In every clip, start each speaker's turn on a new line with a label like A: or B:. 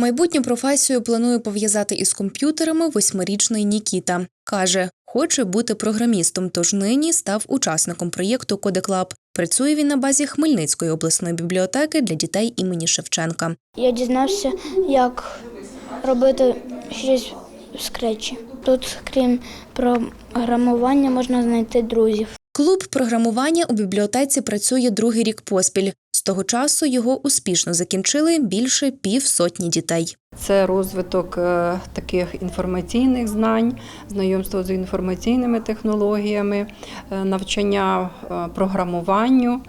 A: Майбутню професію планує пов'язати із комп'ютерами восьмирічний Нікіта. Каже, хоче бути програмістом, тож нині став учасником проєкту Кодеклаб. Працює він на базі Хмельницької обласної бібліотеки для дітей імені Шевченка.
B: Я дізнався, як робити щось в скретчі. Тут, крім програмування, можна знайти друзів.
A: Клуб програмування у бібліотеці працює другий рік поспіль. З того часу його успішно закінчили більше півсотні дітей.
C: Це розвиток е, таких інформаційних знань, знайомство з інформаційними технологіями, е, навчання е, програмуванню.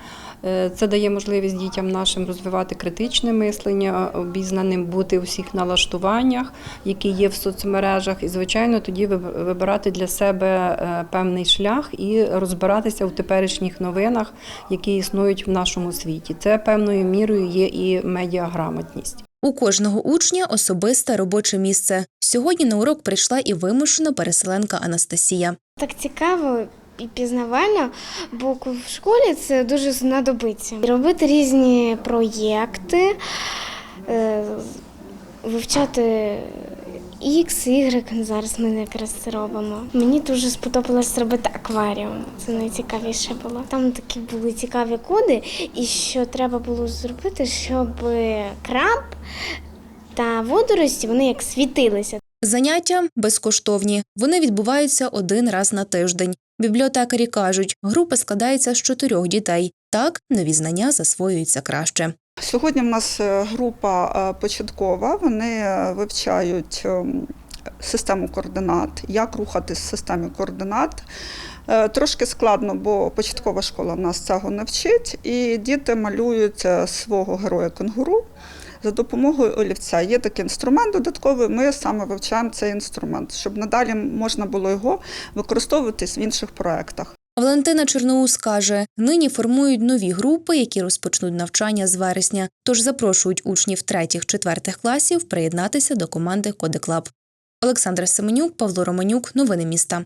C: Е, Це дає можливість дітям нашим розвивати критичне мислення, обізнаним бути у всіх налаштуваннях, які є в соцмережах, і звичайно тоді виб- вибирати для себе е, певний шлях і розбиратися в теперішніх новинах, які існують в нашому світі. Це певною мірою є і медіаграмотність.
A: У кожного учня особисте робоче місце. Сьогодні на урок прийшла і вимушена переселенка Анастасія.
D: Так цікаво і пізнавально, бо в школі це дуже знадобиться. Робити різні проєкти, е, вивчати X, Y, зараз ми якраз це робимо. Мені дуже сподобалось робити акваріум. Це найцікавіше було. Там такі були цікаві коди, і що треба було зробити, щоб краб та водорості вони як світилися.
A: Заняття безкоштовні. Вони відбуваються один раз на тиждень. Бібліотекарі кажуть, група складається з чотирьох дітей. Так нові знання засвоюються краще.
E: Сьогодні в нас е, група е, початкова. Вони е, вивчають ем, систему координат, як рухатись в системі координат. Трошки складно, бо початкова школа в нас цього не вчить, і діти малюють свого героя кенгуру за допомогою олівця. Є такий інструмент додатковий. Ми саме вивчаємо цей інструмент, щоб надалі можна було його використовувати в інших проєктах.
A: Валентина Черноус каже, нині формують нові групи, які розпочнуть навчання з вересня, тож запрошують учнів третіх-четвертих класів приєднатися до команди Кодеклаб. Олександра Семенюк, Павло Романюк. Новини міста.